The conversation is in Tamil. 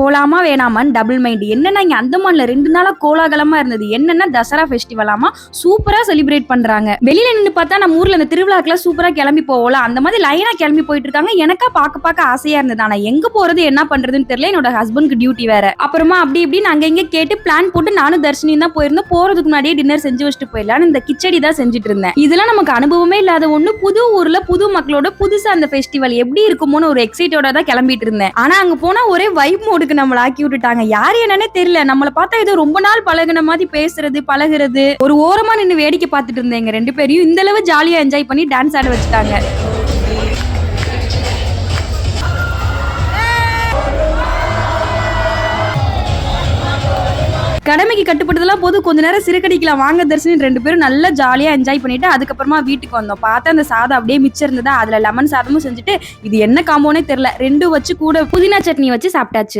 போலாமா வேணாமான்னு டபுள் மைண்ட் என்னன்னா இங்க அந்தமான்ல ரெண்டு நாளா கோலாகலமா இருந்தது. என்னன்னா தசரா ஃபெஸ்டிவலாமா சூப்பரா செலிப்ரேட் பண்றாங்க. வெளியில நின்று பார்த்தா நம்ம ஊர்ல இந்த திருவிழாக்கெல்லாம் சூப்பரா கிளம்பி போகலாம் அந்த மாதிரி லைனா கிளம்பி போயிட்டு இருக்காங்க. எனக்கா பார்க்க பார்க்க ஆசையா இருந்தது. ஆனா எங்க போறது என்ன பண்றதுன்னு தெரியல. என்னோட ஹஸ்பண்ட்க்கு டியூட்டி வேற. அப்புறமா அப்படி இப்படின்னு அங்க இங்க கேட்டு பிளான் போட்டு நானும் தர்ஷினியும் தான் போயிருந்தோம். போறதுக்கு முன்னாடியே டின்னர் செஞ்சு வச்சுட்டு போயிடலான்னு இந்த கிச்சடி தான் செஞ்சுட்டு இருந்தேன். இதெல்லாம் நமக்கு அனுபவமே இல்லாத ஒண்ணு. புது ஊர்ல புது மக்களோட புதுசா அந்த ஃபெஸ்டிவல் எப்படி இருக்குமோன்னு ஒரு எக்ஸைட்டோட தான் கிளம்பிட்டு இருந்தேன். ஆனா அங்க போனா ஒரே வைப் நம்மள ஆக்கி விட்டுட்டாங்க. யார் என்னன்னே தெரியல. நம்மள பார்த்தா ஏதோ ரொம்ப நாள் பழகுன மாதிரி பேசுறது பழகுறது. ஒரு ஓரமா நின்னு வேடிக்கை பார்த்துட்டு இருந்தேன் ரெண்டு பேரையும். இந்த அளவு ஜாலியா என்ஜாய் பண்ணி டான்ஸ் ஆட வச்சுட்டாங்க. கடமைக்கு கட்டுப்பட்டதெல்லாம் போது கொஞ்ச நேரம் சிறுகடிக்கலாம். வாங்க தரிசனம் ரெண்டு பேரும் நல்லா ஜாலியா என்ஜாய் பண்ணிட்டு அதுக்கப்புறமா வீட்டுக்கு வந்தோம். பார்த்தா அந்த சாதம் அப்படியே மிச்சம் இருந்ததா? அதுல லெமன் சாதமும் செஞ்சுட்டு இது என்ன காம்போனே தெரியல. ரெண்டும் வச்சு கூட புதினா சட்னி வச்சு சாப்பிட்டாச்சு.